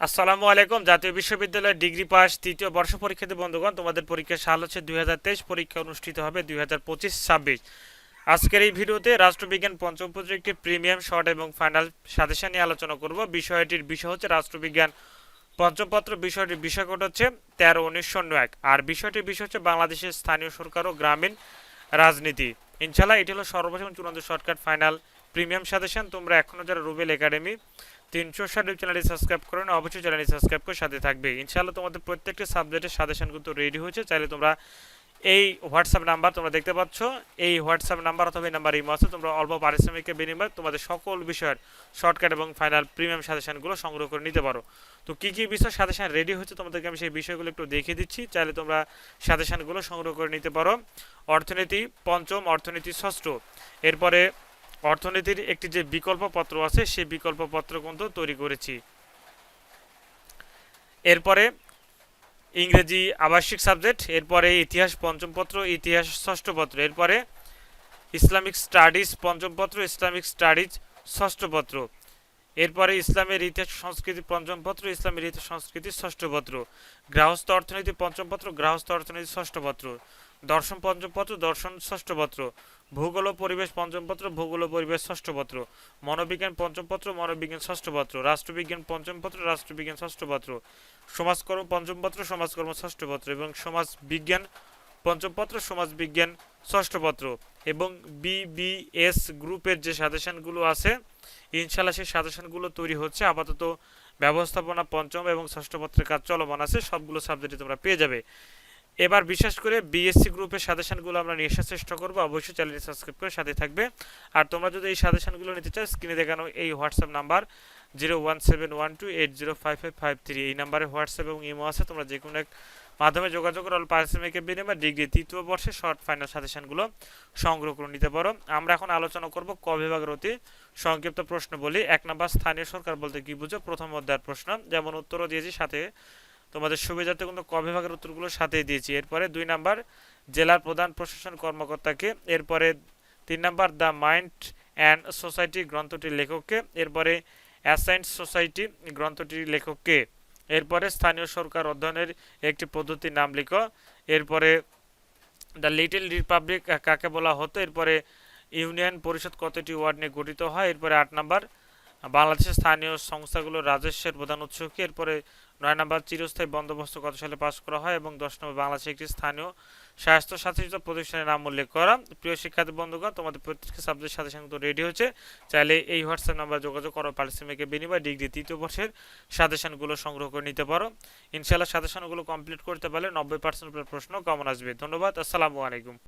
আসসালামু আলাইকুম। জাতীয় বিশ্ববিদ্যালয়ের ডিগ্রি পাস তৃতীয় বর্ষ পরীক্ষাতে বন্ধুগণ, তোমাদের পরীক্ষার সাল হচ্ছে দুই পরীক্ষা অনুষ্ঠিত হবে দুই হাজার আজকের এই ভিডিওতে রাষ্ট্রবিজ্ঞান পঞ্চম পত্র একটি প্রিমিয়াম, শর্ট এবং ফাইনাল সাজেশন নিয়ে আলোচনা করব। বিষয়টির বিষয় হচ্ছে রাষ্ট্রবিজ্ঞান পঞ্চম পত্র। বিষয়টির বিষয়কোড হচ্ছে তেরো উনিশ শূন্য এক। আর বিষয়টির বিষয় হচ্ছে বাংলাদেশের স্থানীয় সরকার ও গ্রামীণ রাজনীতি। ইনশাল্লাহ এটি হলো সর্বপ্রথম চূড়ান্ত শর্টকাট ফাইনাল প্রিমিয়াম সাজেশন। তোমরা এখনও যারা রুবেল একাডেমি তিনশো ষাট চ্যানেলটি সাবস্ক্রাইব করো, না অবশ্যই চ্যানেলটি সাবস্ক্রাইব করে সাথে থাকবে। ইনশাআল্লাহ তোমাদের প্রত্যেকটি সাবজেক্টের সাজেশন কিন্তু রেডি হয়েছে। চাইলে তোমরা এই হোয়াটসঅ্যাপ নাম্বার তোমরা দেখতে পাচ্ছ। এই হোয়াটসঅ্যাপ নাম্বার অথবা এই নাম্বার ইমো আছে। তোমরা অল্প পারিশ্রমিকের বিনিময়ে তোমাদের সকল বিষয়ের শর্টকাট এবং ফাইনাল প্রিমিয়াম সাজেশনগুলো সংগ্রহ করে নিতে পারো। তো কী কী বিষয় সাজেশন রেডি হচ্ছে তোমাদেরকে আমি সেই বিষয়গুলো একটু দেখিয়ে দিচ্ছি। চাইলে তোমরা সাজেশনগুলো সংগ্রহ করে নিতে পারো। অর্থনীতি, পঞ্চম, অর্থনীতি, ষষ্ঠ। এরপরে অর্থনীতির একটি যে বিকল্প পত্র আছে, সেই বিকল্প পত্র কিন্তু তৈরি করেছি। এরপরে ইংরেজি আবাসিক সাবজেক্ট, এরপরে ইতিহাস পঞ্চম পত্র, ইতিহাস ষষ্ঠ পত্র, এরপরে ইসলামিক স্টাডিজ পঞ্চম পত্র, ইসলামিক স্টাডিজ ষষ্ঠ পত্র, এরপরে ইসলামের ইতিহাস সংস্কৃতি পঞ্চম পত্র, ইসলামের ইতিহাস সংস্কৃতি ষষ্ঠ পত্র, গৃহস্থ অর্থনীতি পঞ্চম পত্র, গৃহস্থ অর্থনীতি ষষ্ঠ পত্র। দর্শন পঞ্চম পত্র দর্শন ষষ্ঠ পত্র ভূগোল ও পরিবেশ পঞ্চম পত্র ভূগোল ও পরিবেশ ষষ্ঠ পত্র মনোবিজ্ঞান পঞ্চম পত্র মনোবিজ্ঞান ষষ্ঠ পত্র রাষ্ট্রবিজ্ঞান পঞ্চম পত্র রাষ্ট্রবিজ্ঞান ষষ্ঠ পত্র সমাজকর্ম পঞ্চম পত্র সমাজকর্ম ষষ্ঠ পত্র এবং সমাজ বিজ্ঞান পঞ্চম পত্র সমাজ বিজ্ঞান ষষ্ঠ পত্র এবং বিবিএস গ্রুপের যে সাজেশনগুলো আছে ইনশাল্লাহ সেই সাজেশনগুলো তৈরি হচ্ছে। আপাতত ব্যবস্থাপনা পঞ্চম এবং ষষ্ঠ পত্রের কাজ চলমান আছে। সবগুলো সাবজেক্টে তোমরা পেয়ে যাবে। এবার বিশেষ করে বিএসসি গ্রুপের সাজেশনগুলো আমরা নিয়ে আসার চেষ্টা করব। অবশ্যই চ্যানেলটি সাবস্ক্রাইব করে সাথে থাকবে। আর তোমরা যদি এই সাজেশনগুলো নিতে চাও স্ক্রিনে দেখানো এই WhatsApp number zero one seven one two eight zero five five five three এই নাম্বারে হোয়াটসঅ্যাপ এবং ইমো আছে। তোমরা যে কোনো এক মাধ্যমে যোগাযোগ করে অল্প পারিশ্রমিকের বিনিময়ে ডিগ্রি তৃতীয় বর্ষে শর্ট ফাইনাল সাজেশনগুলো সংগ্রহ করে নিতে পারো। আমরা এখন আলোচনা করব ক বিভাগের অতি সংক্ষিপ্ত প্রশ্ন বলি এক নম্বর, স্থানীয় সরকার বলতে কি বুঝো? প্রথম অধ্যায়ের প্রশ্ন। যেমন উত্তরও দিয়েছি, সাথে তোমাদের সুবিধার্থে কিন্তু ক বিভাগের উত্তরগুলো সাথেই দিয়েছি। এরপরে দুই নাম্বার, জেলার প্রধান প্রশাসন কর্মকর্তাকে, এরপরে তিন number, the mind and society গ্রন্থটির লেখককে, এরপরে অ্যাসাইন্স সোসাইটি গ্রন্থটির লেখককে। এরপরে স্থানীয় সরকার অধ্যয়নের একটি পদ্ধতির নাম লিখো। এরপরে দ্য লিটল রিপাবলিক কাকে বলা হতো? এরপরে ইউনিয়ন পরিষদ কতটি ওয়ার্ড নিয়ে গঠিত হয়? এরপরে আট নাম্বার বাংলাদেশের স্থানীয় সংস্থাগুলোর রাজস্বের প্রধান উৎস কি? এরপরে নয় নম্বর চিরস্থায়ী বন্দোবস্ত কত সালে পাশ করা হয় এবং দশ নম্বর বাংলাদেশে একটি স্থানীয় স্বাস্থ্য সাথীযুক্ত প্রতিষ্ঠানের নাম উল্লেখ করা। প্রিয় শিক্ষার্থী, বন্ধুগণ, তোমাদের প্রত্যেকটি সাবজেক্ট সাথে সঙ্গে রেডি হচ্ছে। চাইলে এই হোয়াটসঅ্যাপ নাম্বার যোগাযোগ করো পারিশ্রমিকের বিনিময় ডিগ্রি তৃতীয় বর্ষের সাজেশনগুলো সংগ্রহ করে নিতে পারো। ইনশাআল্লাহ সাজেশনগুলো কমপ্লিট করতে পারলে নব্বই পার্সেন্ট প্রশ্ন কমন আসবে। ধন্যবাদ, আসসালামু আলাইকুম।